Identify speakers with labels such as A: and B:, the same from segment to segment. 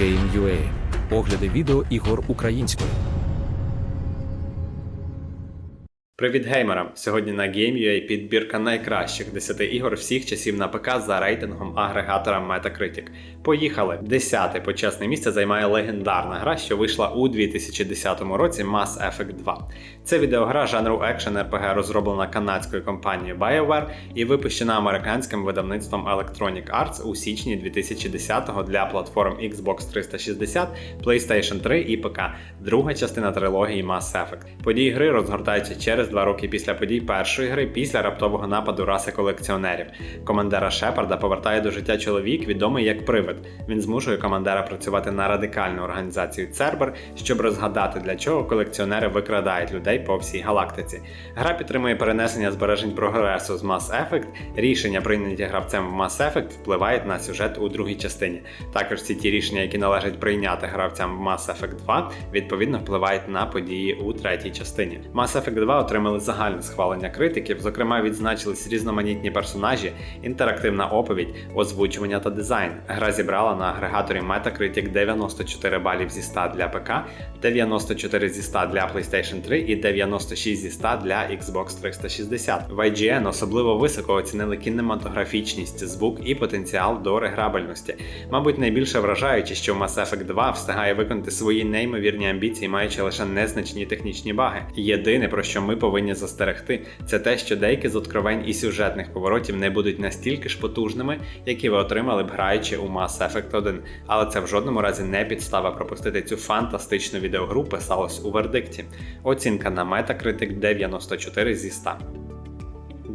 A: Game.ua Огляди відео ігор українською.
B: Привіт геймерам! Сьогодні на Game.ua підбірка найкращих 10 ігор всіх часів на ПК за рейтингом агрегатора Metacritic. Поїхали! Десяте почесне місце займає легендарна гра, що вийшла у 2010 році Mass Effect 2. Це відеогра жанру екшен RPG розроблена канадською компанією BioWare і випущена американським видавництвом Electronic Arts у січні 2010-го для платформ Xbox 360, PlayStation 3 і ПК. Друга частина трилогії Mass Effect. Події гри розгортаються через два роки після подій першої гри, після раптового нападу раси колекціонерів. Командера Шепарда повертає до життя чоловік, відомий як привид. Він змушує командера працювати на радикальну організацію Цербер, щоб розгадати, для чого колекціонери викрадають людей по всій галактиці. Гра підтримує перенесення збережень прогресу з Mass Effect. Рішення, прийняті гравцем в Mass Effect, впливають на сюжет у другій частині. Також всі ті рішення, які належить прийняти гравцям в Mass Effect 2, відповідно впливають на події у третій частині. Mass Effect 2 отримали загальне схвалення критиків, зокрема відзначились різноманітні персонажі, інтерактивна оповідь, озвучування та дизайн. Гра зібрала на агрегаторі Metacritic 94 балів зі 100 для ПК, 94 зі 100 для PlayStation 3 і 96 зі 100 для Xbox 360. В IGN особливо високо оцінили кінематографічність, звук і потенціал до реграбельності. Мабуть, найбільше вражаюче, що Mass Effect 2 встигає виконати свої неймовірні амбіції, маючи лише незначні технічні баги. Єдине, про що ми повинні застерегти, це те, що деякі з откровень і сюжетних поворотів не будуть настільки ж потужними, які ви отримали б граючи у Mass Effect 1. Але це в жодному разі не підстава пропустити цю фантастичну відеогру, писалось у вердикті. Оцінка на Metacritic 94 зі 100.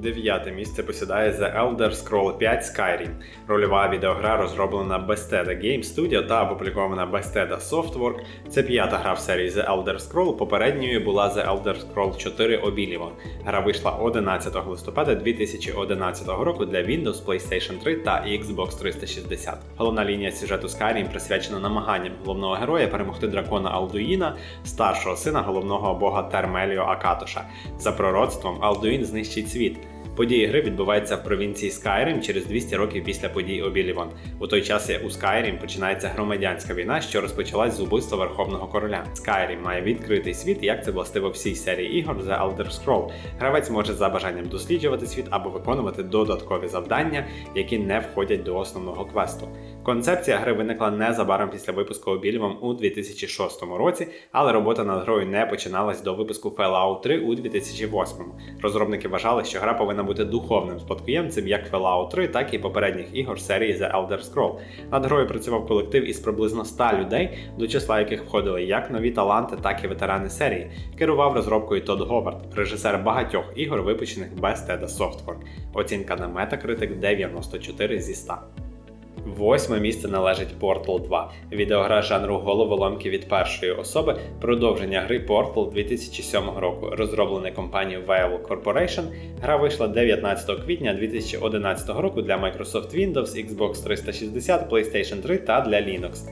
B: Дев'яте місце посідає The Elder Scroll 5 Skyrim. Рольова відеогра розроблена Bethesda Game Studio та опублікована Bethesda Softwork. Це п'ята гра в серії The Elder Scroll. Попередньою була The Elder Scroll 4 Oblivion. Гра вийшла 11 листопада 2011 року для Windows, PlayStation 3 та Xbox 360. Головна лінія сюжету Skyrim присвячена намаганням головного героя перемогти дракона Алдуїна, старшого сина головного бога Термеліо Акатоша. За пророцтвом Алдуїн знищить світ. Події гри відбуваються в провінції Скайрим через 200 років після подій Обілівон. У той час у Скайрім починається громадянська війна, що розпочалась з убивства Верховного Короля. Скайрім має відкритий світ, як це властиво всій серії ігор The Elder Scroll. Гравець може за бажанням досліджувати світ або виконувати додаткові завдання, які не входять до основного квесту. Концепція гри виникла незабаром після випуску Обілівом у 2006 році, але робота над грою не починалась до випуску Fallout 3 у 2008. Розробники вважали, що гра повинна бути духовним спадкоємцем як Fallout 3, так і попередніх ігор серії The Elder Scroll. Над грою працював колектив із приблизно 100 людей, до числа яких входили як нові таланти, так і ветерани серії. Керував розробкою Тодд Говард, режисер багатьох ігор, випущених без Теда Softwork. Оцінка на Metacritic 94 зі 100. Восьме місце належить Portal 2. Відеогра жанру головоломки від першої особи, продовження гри Portal 2007 року, розроблене компанією Valve Corporation. Гра вийшла 19 квітня 2011 року для Microsoft Windows, Xbox 360, PlayStation 3 та для Linux.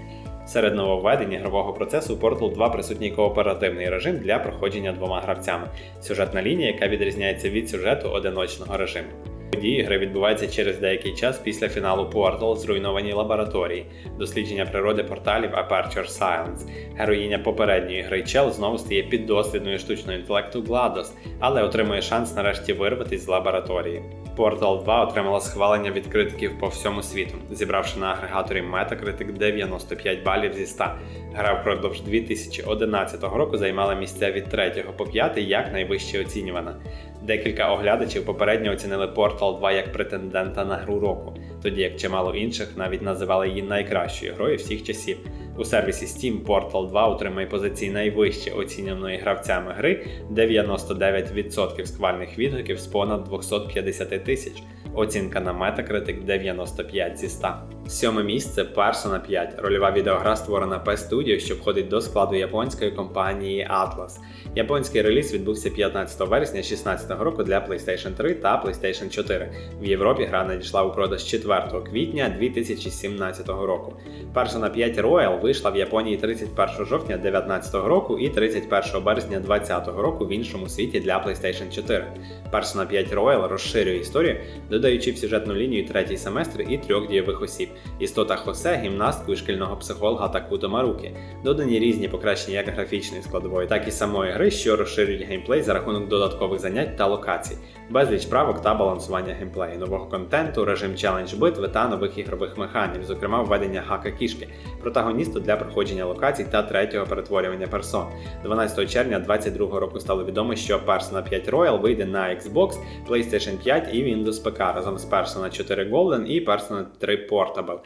B: Серед нововведень ігрового процесу Portal 2 присутній кооперативний режим для проходження двома гравцями, сюжетна лінія, яка відрізняється від сюжету одиночного режиму. Події гри відбуваються через деякий час після фіналу Portal, зруйнованій лабораторії, дослідження природи порталів Aperture Science. Героїня попередньої гри Чел знову стає піддослідною штучного інтелекту GLaDOS, але отримує шанс нарешті вирватися з лабораторії. Portal 2 отримала схвалення від критиків по всьому світу, зібравши на агрегаторі Metacritic 95 балів зі 100. Гра впродовж 2011 року займала місця від 3 по 5 як найвище оцінювана. Декілька оглядачів попередньо оцінили Portal 2 як претендента на гру року, тоді як чимало інших навіть називали її найкращою грою всіх часів. У сервісі Steam Portal 2 отримує позиції найвище оціненої гравцями гри 99% схвальних відгуків з понад 250 тисяч. Оцінка на Metacritic 95 зі 100. Сьоме місце Persona 5, рольова відеогра створена P Studio, що входить до складу японської компанії Atlas. Японський реліз відбувся 15 вересня 2016 року для PlayStation 3 та PlayStation 4. В Європі гра надійшла у продаж 4 квітня 2017 року. Persona 5 Royal вийшла в Японії 31 жовтня 2019 року і 31 березня 2020 року в іншому світі для PlayStation 4. Persona 5 Royal розширює історію, додаючи в сюжетну лінію третій семестр і трьох дієвих осіб. істота Хосе, гімнастку і шкільного психолога Такуто Маруки. Додані різні покращення як графічної складової, так і самої гри, що розширюють геймплей за рахунок додаткових занять та локацій, безліч правок та балансування геймплею, нового контенту, режим челендж битви та нових ігрових механів, зокрема введення хака кішки, протагоністу для проходження локацій та третього перетворювання персон. 12 червня 2022 року стало відомо, що Persona 5 Royal вийде на Xbox, PlayStation 5 і Windows ПК разом з Persona 4 Golden і Persona 3 Portable.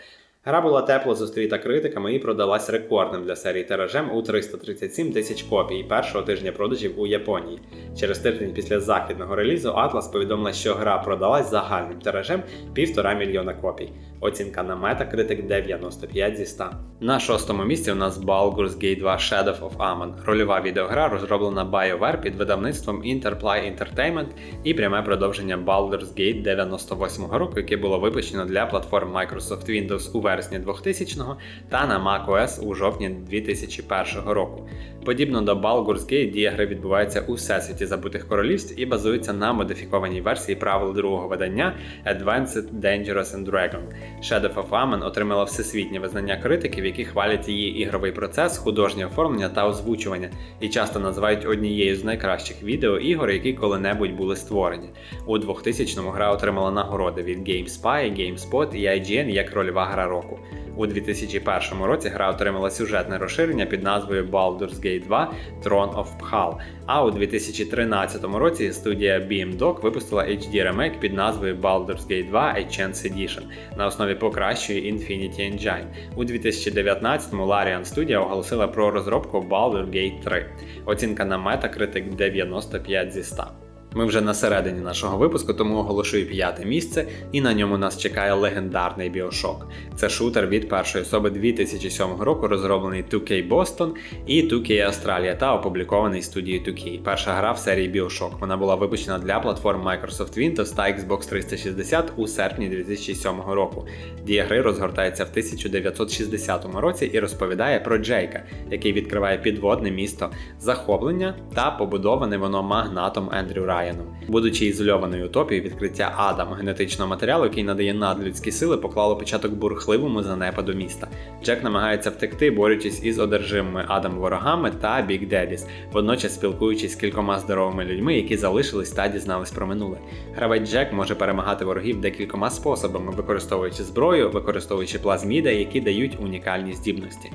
B: Гра була тепло зустріта критиками і продалась рекордним для серії тиражем у 337 тисяч копій першого тижня продажів у Японії. Через тиждень після західного релізу Atlas повідомила, що гра продалась загальним тиражем півтора мільйона копій. Оцінка на Metacritic 95 зі 100. На шостому місці у нас Baldur's Gate 2 Shadow of Amon. Рольова відеогра розроблена BioWare під видавництвом Interplay Entertainment і пряме продовження Baldur's Gate 98 року, яке було випущено для платформ Microsoft Windows у вересні 2000-го та на macOS у жовтні 2001 року. Подібно до Baldur's Gate, дія гри відбувається у всесвіті забутих королівств і базується на модифікованій версії правил другого видання Advanced Dangerous and Dragon. Shadow of Amon отримала всесвітнє визнання критиків, які хвалять її ігровий процес, художнє оформлення та озвучування, і часто називають однією з найкращих відеоігор, які коли-небудь були створені. У 2000-му гра отримала нагороди від GameSpy, GameSpot і IGN як рольова гра року. У 2001 році гра отримала сюжетне розширення під назвою Baldur's Gate 2 Throne of Phal, а у 2013 році студія BMDoc випустила HD ремейк під назвою Baldur's Gate 2 A Chance Edition на основі покращої Infinity Engine. У 2019-му Larian Studio оголосила про розробку Baldur's Gate 3. Оцінка на Metacritic 95 зі 100. Ми вже на середині нашого випуску, тому оголошую п'яте місце, і на ньому нас чекає легендарний Біошок. Це шутер від першої особи 2007 року, розроблений 2K Boston і 2K Australia та опублікований студією 2K. Перша гра в серії Біошок. Вона була випущена для платформ Microsoft Windows та Xbox 360 у серпні 2007 року. Дія гри розгортається в 1960 році і розповідає про Джейка, який відкриває підводне місто захоплення та побудоване воно магнатом Ендрю Райаном. Будучи ізольованою утопією, відкриття Адам генетичного матеріалу, який надає надлюдські сили, поклало початок бурхливому занепаду міста. Джек намагається втекти, борючись із одержимими Адам ворогами та Біг Дедіс, водночас спілкуючись з кількома здоровими людьми, які залишились та дізнались про минуле. Гравець Джек може перемагати ворогів декількома способами, використовуючи зброю, використовуючи плазміди, які дають унікальні здібності.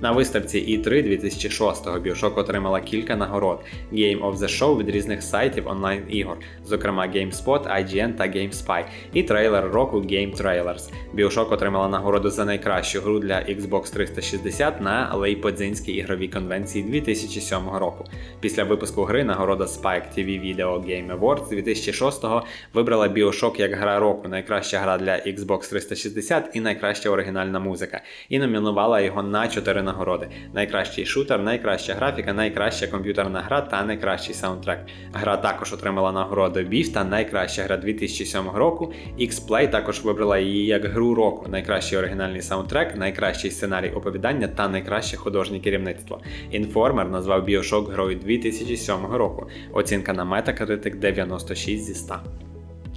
B: На виставці E3 2006-го Bioshock отримала кілька нагород Game of the Show від різних сайтів онлайн-ігор, зокрема GameSpot, IGN та GameSpy, і трейлер року Game Trailers. Bioshock отримала нагороду за найкращу гру для Xbox 360 на Лейподзинській ігровій конвенції 2007 року. Після випуску гри нагорода Spike TV Video Game Awards 2006-го вибрала Bioshock як гра року, найкраща гра для Xbox 360 і найкраща оригінальна музика, і номінувала його на 4 нагороди: найкращий шутер, найкраща графіка, найкраща комп'ютерна гра та найкращий саундтрек. Гра також отримала нагороду BIF та найкраща гра 2007 року. X-Play також вибрала її як гру року, найкращий оригінальний саундтрек, найкращий сценарій оповідання та найкраще художнє керівництво. Informer назвав Bioshock грою 2007 року. Оцінка на Metacritic 96 зі 100.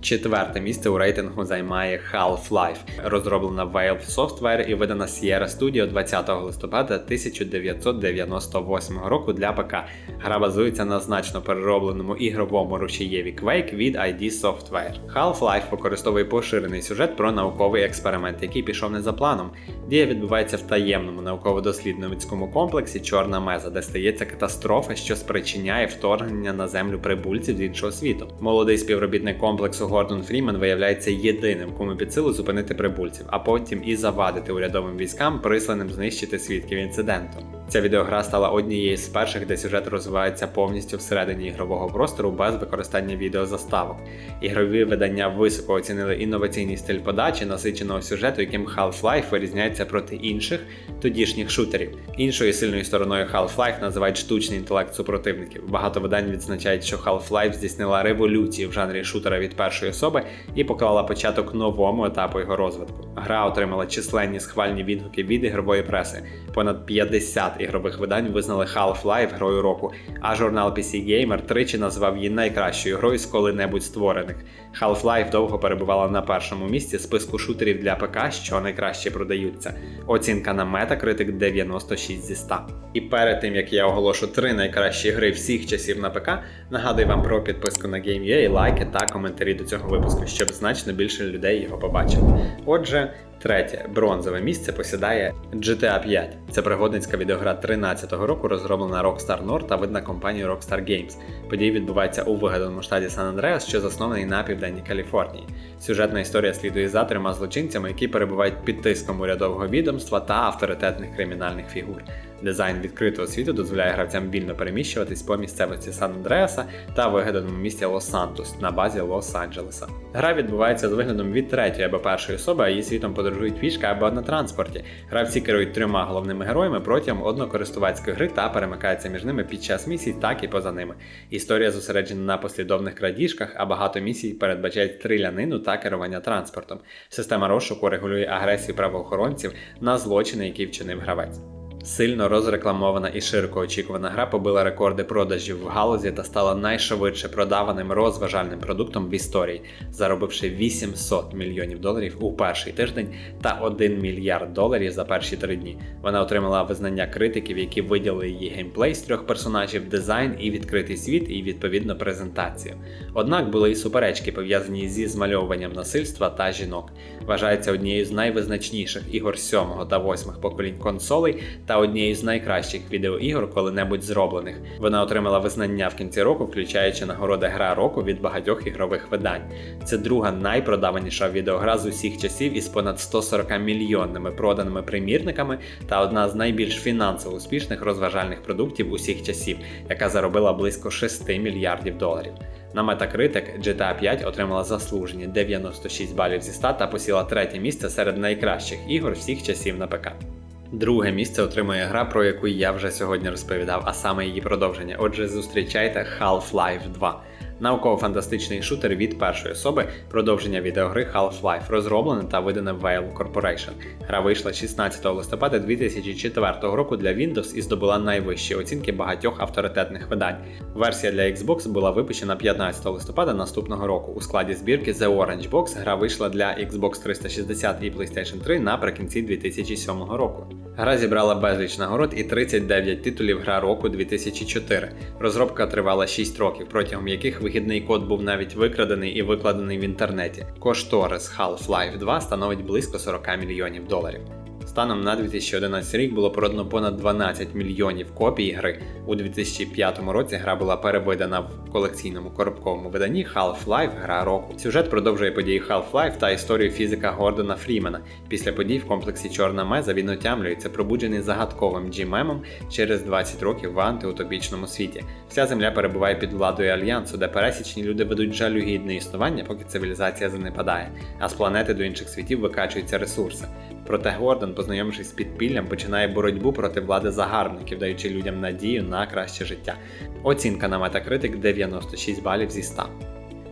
B: Четверте місце у рейтингу займає Half-Life, розроблена Valve Software і видана Sierra Studio 20 листопада 1998 року для ПК. Гра базується на значно переробленому ігровому рушієві Quake від ID Software. Half-Life використовує поширений сюжет про науковий експеримент, який пішов не за планом. Дія відбувається в таємному науково-дослідницькому комплексі Чорна Меза, де стається катастрофа, що спричиняє вторгнення на землю прибульців з іншого світу. Молодий співробітник комплексу Гордон Фріман виявляється єдиним, кому під силу зупинити прибульців, а потім і завадити урядовим військам, присланим знищити свідків інциденту. Ця відеогра стала однією з перших, де сюжет розвивається повністю всередині ігрового простору без використання відеозаставок. Ігрові видання високо оцінили інноваційний стиль подачі, насиченого сюжету, яким Half-Life вирізняється проти інших тодішніх шутерів. Іншою сильною стороною Half-Life називають штучний інтелект супротивників. Багато видань відзначають, що Half-Life здійснила революцію в жанрі шутера від першої особи і поклала початок новому етапу його розвитку. Гра отримала численні схвальні відгуки від ігрової преси. Понад 50 ігрових видань визнали Half-Life грою року, а журнал PC Gamer тричі назвав її найкращою грою з коли-небудь створених. Half-Life довго перебувала на першому місці списку шутерів для ПК, що найкраще продаються. Оцінка на Metacritic 96 зі 100. І перед тим як я оголошу три найкращі гри всіх часів на ПК, нагадую вам про підписку на Game.ua, лайки та коментарі до цього випуску, щоб значно більше людей його побачили. Отже, третє бронзове місце посідає GTA 5. Це пригодницька відеогра 13-го року, розроблена Rockstar North та видна компанією Rockstar Games. Події відбуваються у вигаданому штаті Сан-Андреас, що заснований на південній Каліфорнії. Сюжетна історія слідує за трьома злочинцями, які перебувають під тиском урядового відомства та авторитетних кримінальних фігур. Дизайн відкритого світу дозволяє гравцям вільно переміщуватись по місцевості Сан-Андреаса та вигаданому місті Лос-Сантос на базі Лос-Анджелеса. Гра відбувається з виглядом від третьої або першої особи, а її світом подорожують пішки або на транспорті. Гравці керують трьома головними героями протягом однокористувацької гри та перемикаються між ними під час місій, так і поза ними. Історія зосереджена на послідовних крадіжках, а багато місій передбачають стрілянину та керування транспортом. Система розшуку регулює агресію правоохоронців на злочини, які вчинив гравець. Сильно розрекламована і широко очікувана гра побила рекорди продажів в галузі та стала найшвидше продаваним розважальним продуктом в історії, заробивши 800 мільйонів доларів у перший тиждень та 1 мільярд доларів за перші три дні. Вона отримала визнання критиків, які виділили її геймплей з трьох персонажів, дизайн і відкритий світ, і відповідно презентацію. Однак були і суперечки пов'язані зі змальовуванням насильства та жінок. Вважається однією з найвизначніших ігор 7 та 8 поколінь консолей та однією з найкращих відеоігор коли-небудь зроблених. Вона отримала визнання в кінці року, включаючи нагороди Гра року від багатьох ігрових видань. Це друга найпродаваніша відеогра з усіх часів із понад 140 мільйонними проданими примірниками та одна з найбільш фінансово успішних розважальних продуктів усіх часів, яка заробила близько 6 мільярдів доларів. На Metacritic GTA 5 отримала заслужені 96 балів зі 100 та посіла третє місце серед найкращих ігор всіх часів на ПК. Друге місце отримує гра, про яку я вже сьогодні розповідав, а саме її продовження. Отже, зустрічайте Half-Life 2. Науково-фантастичний шутер від першої особи, продовження відеогри Half-Life, розроблене та видане Valve Corporation. Гра вийшла 16 листопада 2004 року для Windows і здобула найвищі оцінки багатьох авторитетних видань. Версія для Xbox була випущена 15 листопада наступного року. У складі збірки The Orange Box гра вийшла для Xbox 360 і PlayStation 3 наприкінці 2007 року. Гра зібрала безліч нагород і 39 титулів Гра року 2004. Розробка тривала 6 років, протягом яких вигідний код був навіть викрадений і викладений в інтернеті. Кошторис Half-Life 2 становить близько 40 мільйонів доларів. Станом на 2011 рік було продано понад 12 мільйонів копій гри. У 2005 році гра була перевидана в колекційному коробковому виданні Half-Life Гра року. Сюжет продовжує події Half-Life та історію фізика Гордона Фрімена. Після подій в комплексі Чорна Меза він отямлюється, пробуджений загадковим G-мемом через 20 років в антиутопічному світі. Вся земля перебуває під владою альянсу, де пересічні люди ведуть жалюгідне існування, поки цивілізація занепадає, а з планети до інших світів викачуються ресурси. Проте Гордон, познайомившись з підпіллям, починає боротьбу проти влади загарбників, даючи людям надію на краще життя. Оцінка на Metacritic 96 балів зі 100.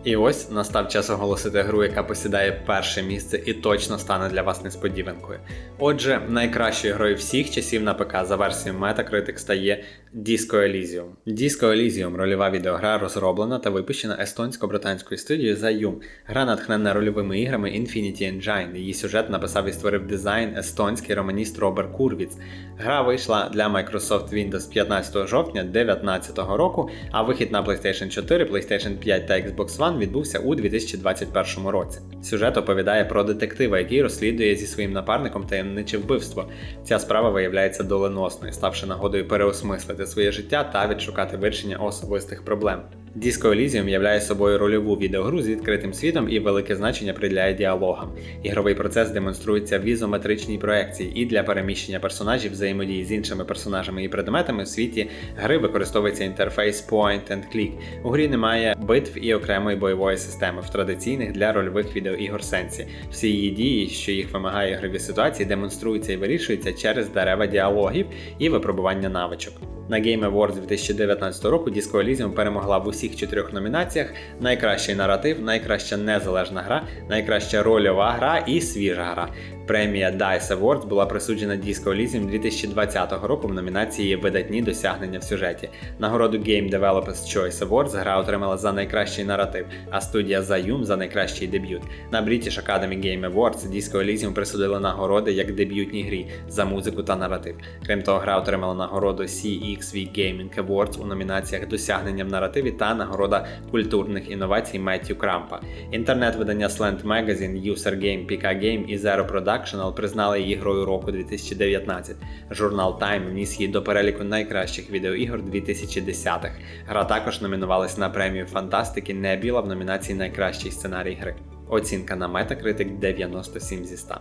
B: І ось настав час оголосити гру, яка посідає перше місце і точно стане для вас несподіванкою. Отже, найкращою грою всіх часів на ПК за версією Metacritic стає Disco Elysium. Disco Elysium – рольова відеогра, розроблена та випущена естонсько-британською студією Zayum. Гра натхнена рольовими іграми Infinity Engine. Її сюжет написав і створив дизайн естонський романіст Робер Курвіц. Гра вийшла для Microsoft Windows 15 жовтня 2019 року, а вихід на PlayStation 4, PlayStation 5 та Xbox One відбувся у 2021 році. Сюжет оповідає про детектива, який розслідує зі своїм напарником таємниче вбивство. Ця справа виявляється доленосною, ставши нагодою переосмислити своє життя та відшукати вирішення особистих проблем. Disco Elysium являє собою рольову відеогру з відкритим світом і велике значення приділяє діалогам. Ігровий процес демонструється в ізометричній проекції, і для переміщення персонажів взаємодії з іншими персонажами і предметами в світі гри використовується інтерфейс Point and Click. У грі немає битв і окремої бойової системи в традиційних для рольових відеоігор сенсі. Всі її дії, що їх вимагає ігрові ситуації, демонструються і вирішуються через дерева діалогів і випробування навичок. На Game Awards 2019 року Disco Elysium перемогла в усіх чотирьох номінаціях: найкращий наратив, найкраща незалежна гра, найкраща рольова гра і свіжа гра. Премія DICE Awards була присуджена Disco Elysium 2020 року в номінації Видатні досягнення в сюжеті. Нагороду Game Developers Choice Awards гра отримала за найкращий наратив, а студія Zayum за найкращий дебют. На British Academy Game Awards Disco Elysium присудили нагороди як дебютній грі за музику та наратив. Крім того, гра отримала нагороду CXV Gaming Awards у номінаціях Досягнення в наративі та нагорода культурних інновацій Меттю Крампа. Інтернет-видання Slant Magazine, User Game, Pika Game і Zero Productional признали її грою року 2019. Журнал Time вніс її до переліку найкращих відеоігор 2010-х. Гра також номінувалась на премію фантастики Небіла в номінації Найкращий сценарій гри. Оцінка на Metacritic 97 зі 100.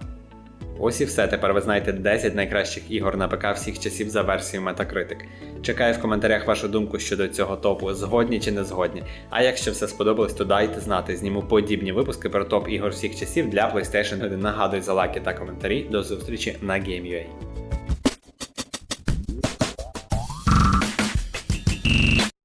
B: Ось і все. Тепер ви знаєте 10 найкращих ігор на ПК всіх часів за версією Metacritic. Чекаю в коментарях вашу думку щодо цього топу, згодні чи не згодні. А якщо все сподобалось, то дайте знати. Зніму подібні випуски про топ ігор всіх часів для PlayStation 1. Нагадую за лайки та коментарі. До зустрічі на Game.ua.